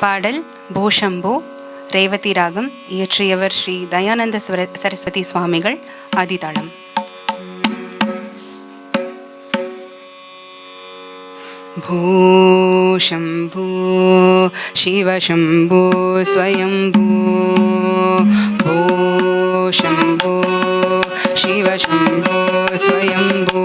பாடல் போஷம்போ ரேவதி ராகம் இயற்றியவர் ஸ்ரீ தயானந்த சரஸ்வதி சுவாமிகள் ஆதிதாளம். भूशम्भो शिवशम्भो स्वयम्भो भूशम्भो शिवशम्भो स्वयम्भू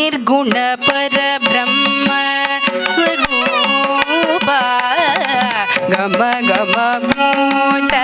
നിർഗുണ പരബ്രഹ്മ സ്വരൂപ ഗമ ഗമ ഭൂട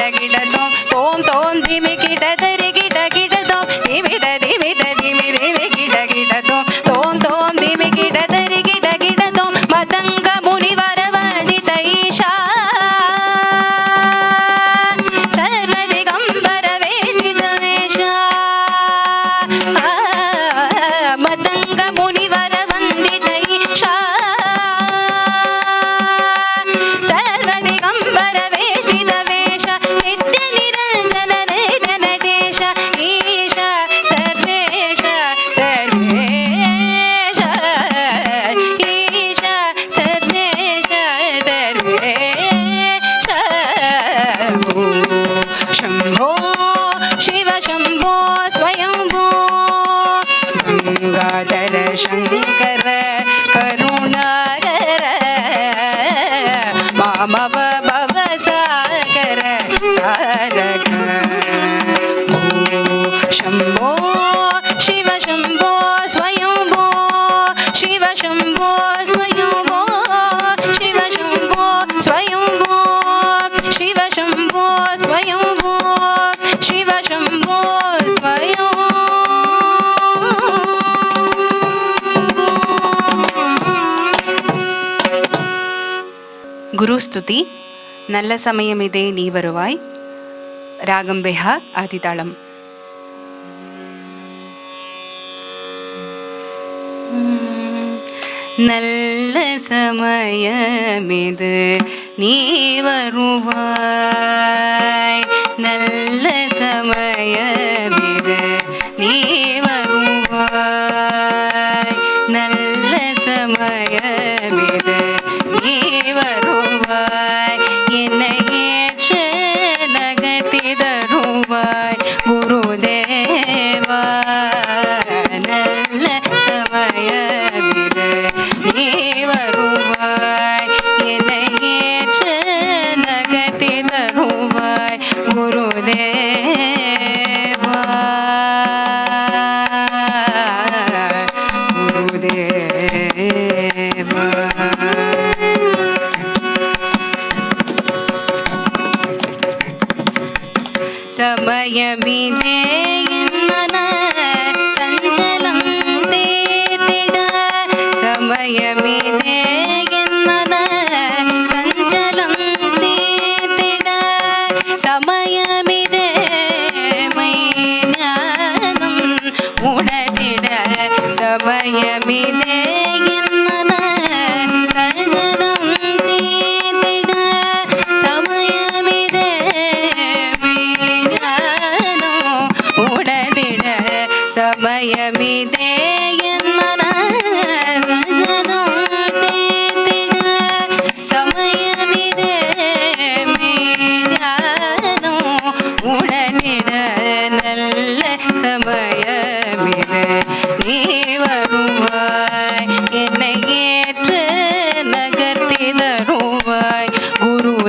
கிட கிடதும் தோம் தோம் திமி கிடது சங்கர ஸ்துதி நல்ல சமயம் இதே நீ வருவாய் ராகம் பெஹார் ஆதிதாளம் நல்ல சமயமிது நீ வருவாய்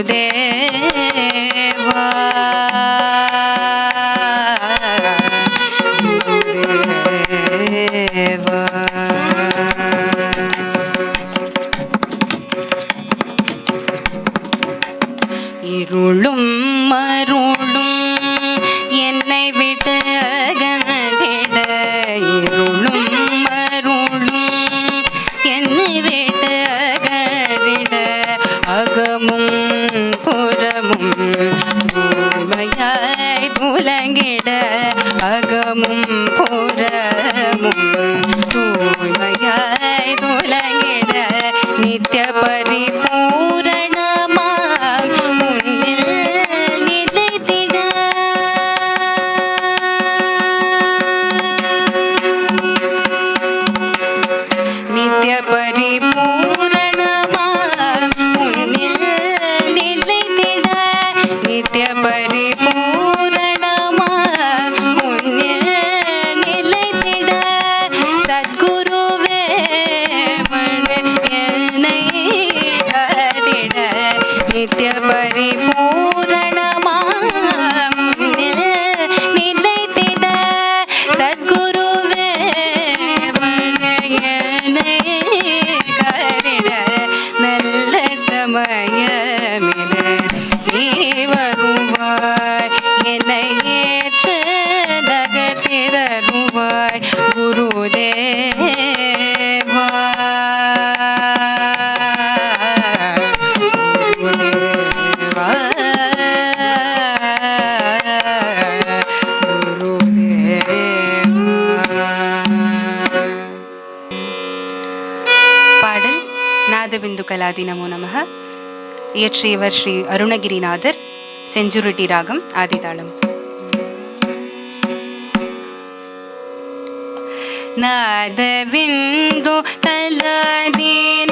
de ഗണപതി നമോ. നമ ഇയക്ഷേവർ ശ്രീ അരുണഗിരിനാഥർ സെഞ്ചുറിറ്റി രാഗം ആദിതാളം. നാദബിന്ദു തലദീന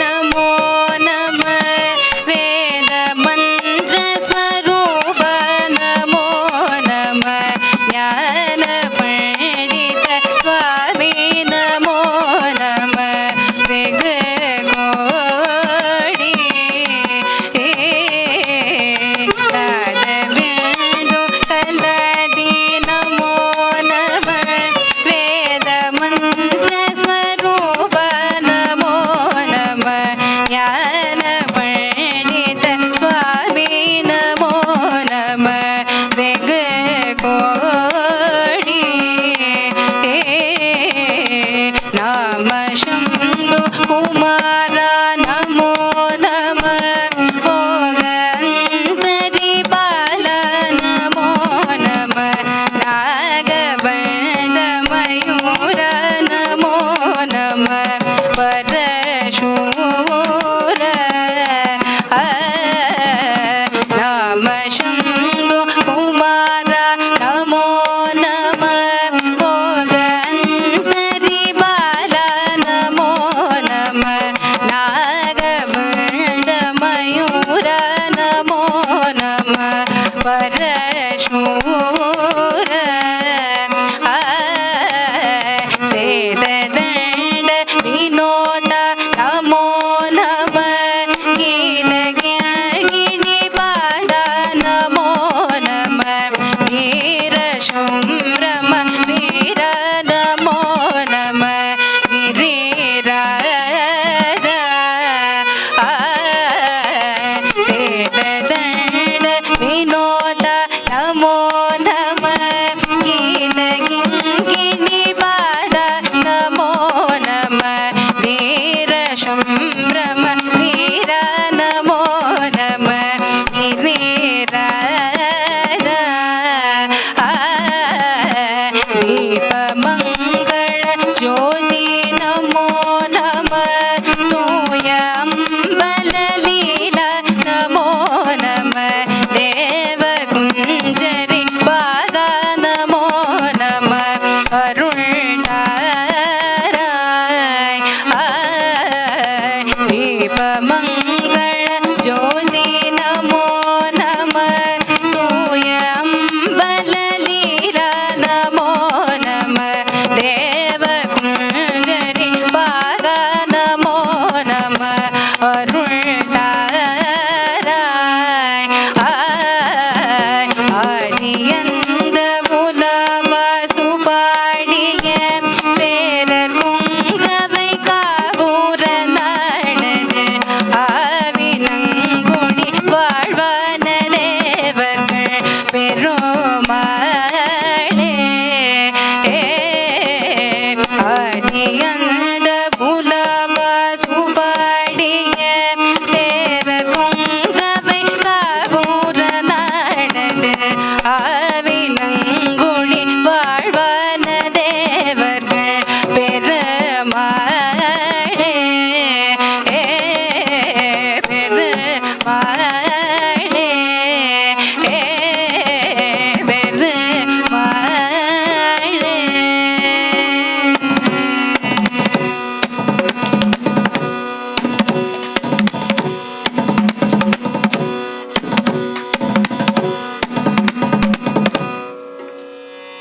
परशु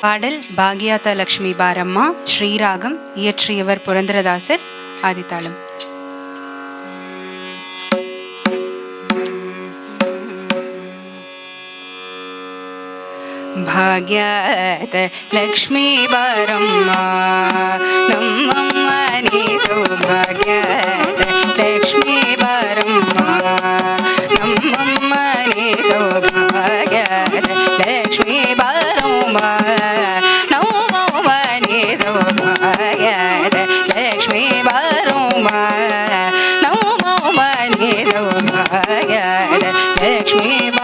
பாடல் பாக்யாதா லக்ஷ்மி பாரம்மா ஸ்ரீராகம் இயற்றியவர் புரந்தரதாசர் ஆதித்தாளம். ഭാഗ്യാത് ലക്ഷ്മീ പരമ്മ നമ്മ Lakshmi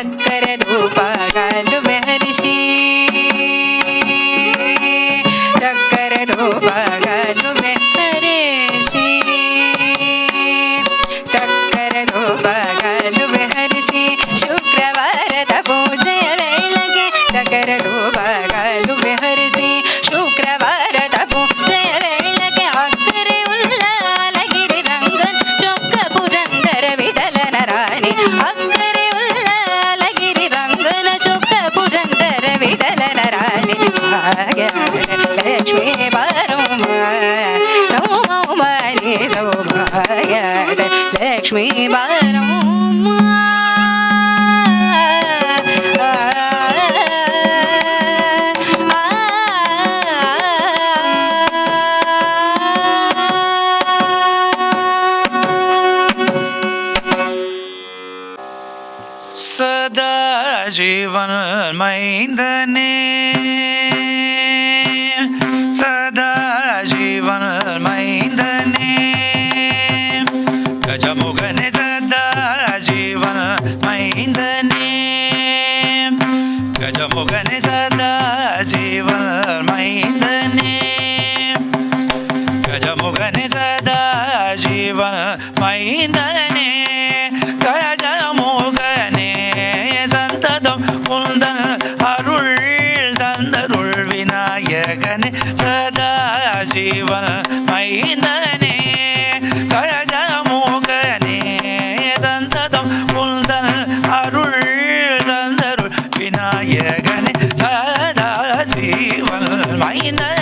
ಕರಕರ ಧೂಪ लक्ष्मी बाल சிவ மைந்தனே கழக மூகனே தந்ததம் புல்தன அருள் தந்தருள் விநாயகனே சதா சிவ மைந்தனே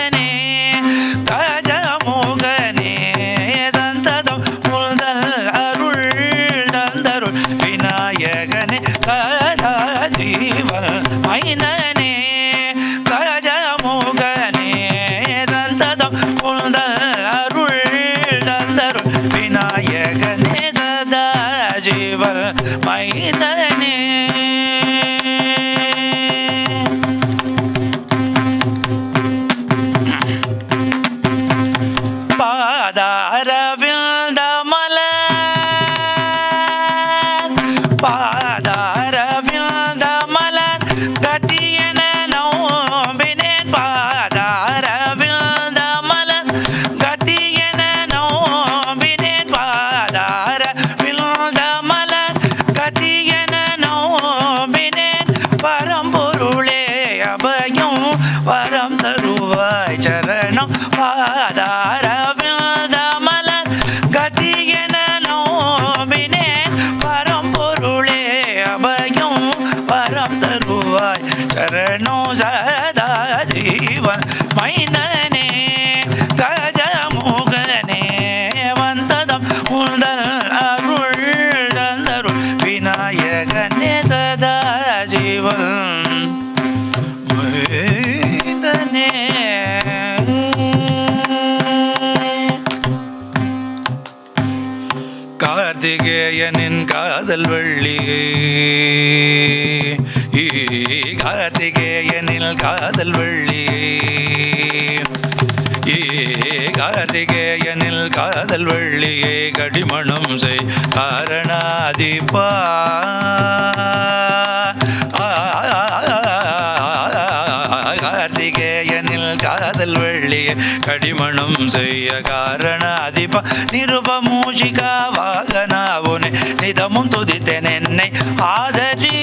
கார்த்திகேயனின் காதல் வள்ளி. கார்த்திகேயனில் காதல் வள்ளி. கார்த்திகேயனில் காதல் வள்ளியே கடிமணம் செய் காரணாதிப்பா செய்ய கடிமணம் செய்ய காரண அதிப நிருப மூஷிகா வாகனாவுனே நிதமும் துதித்தேன் என்னை ஆதரி.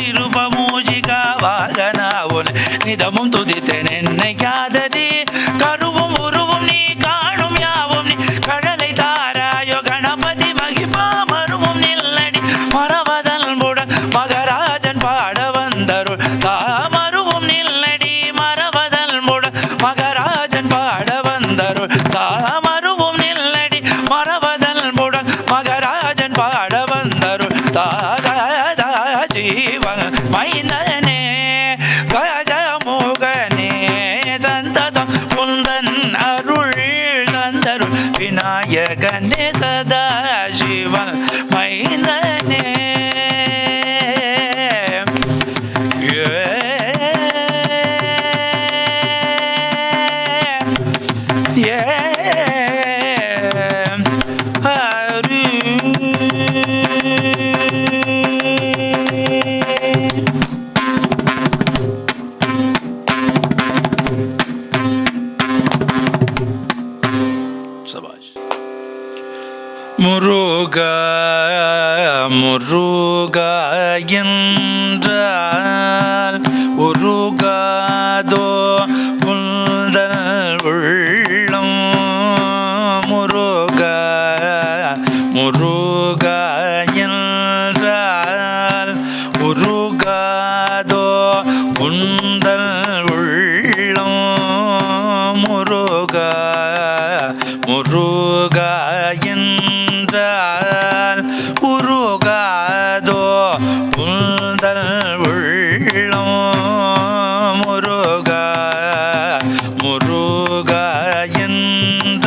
நிருப மூஷிகா வாகனாவுனே நிதமும் துதித்தேன் என்னை ஆதரி. கருவும் உருவும் நீ காணும் யாவும் நீ கடலை தாராயோ கணபதி மகிபாமா ಯ ಗಣೇಶದ முருக முருக என்ற எந்த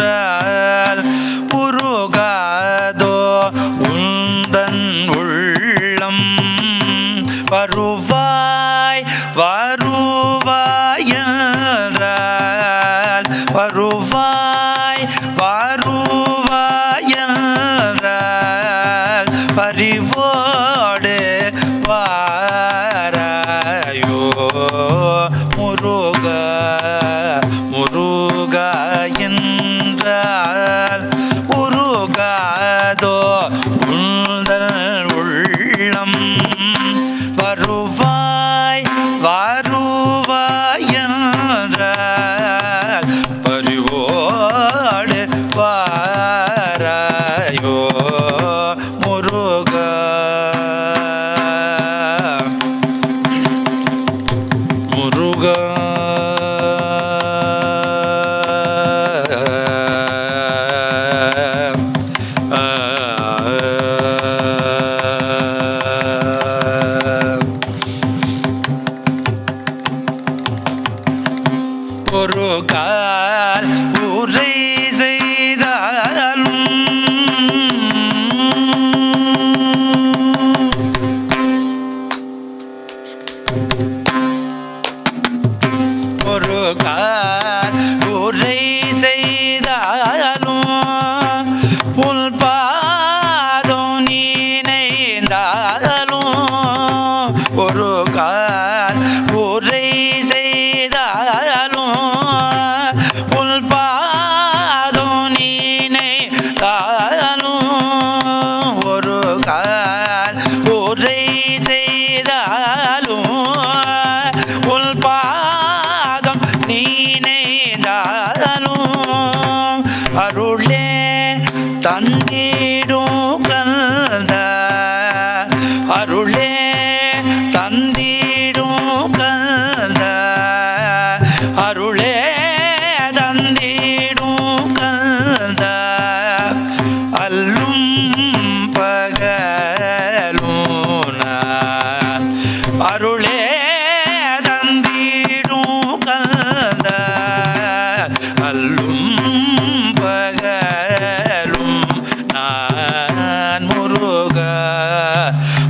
முருக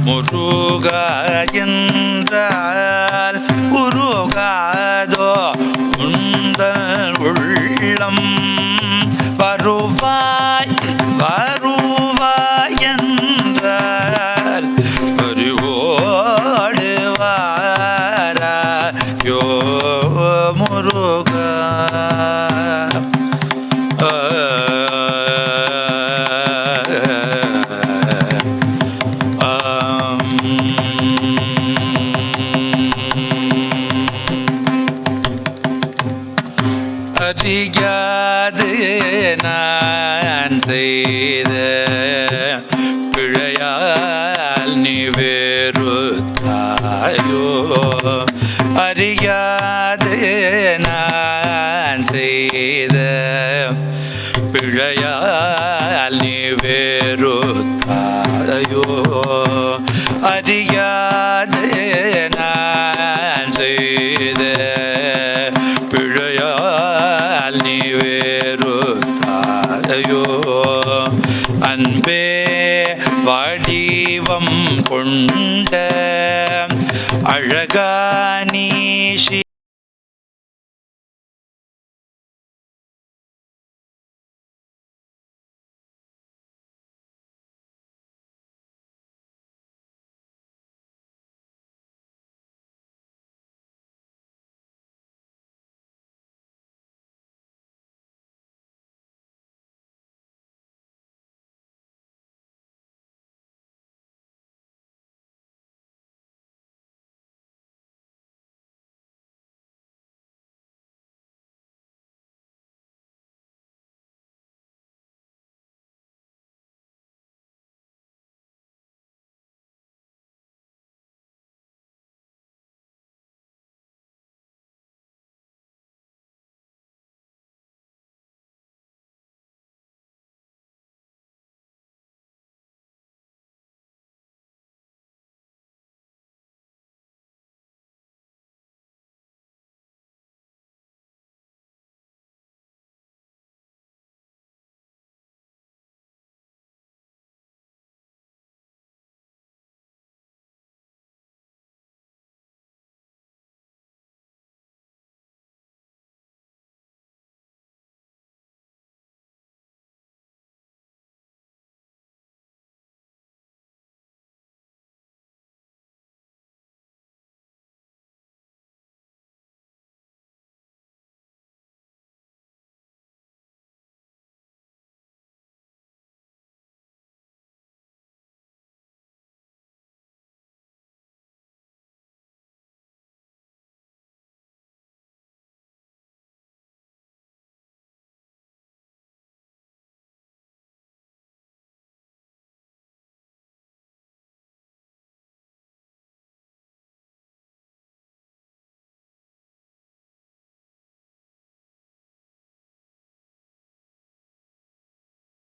முருக என்ற செய்த பிழையால் நீ வேறு தாரையோ அறியாது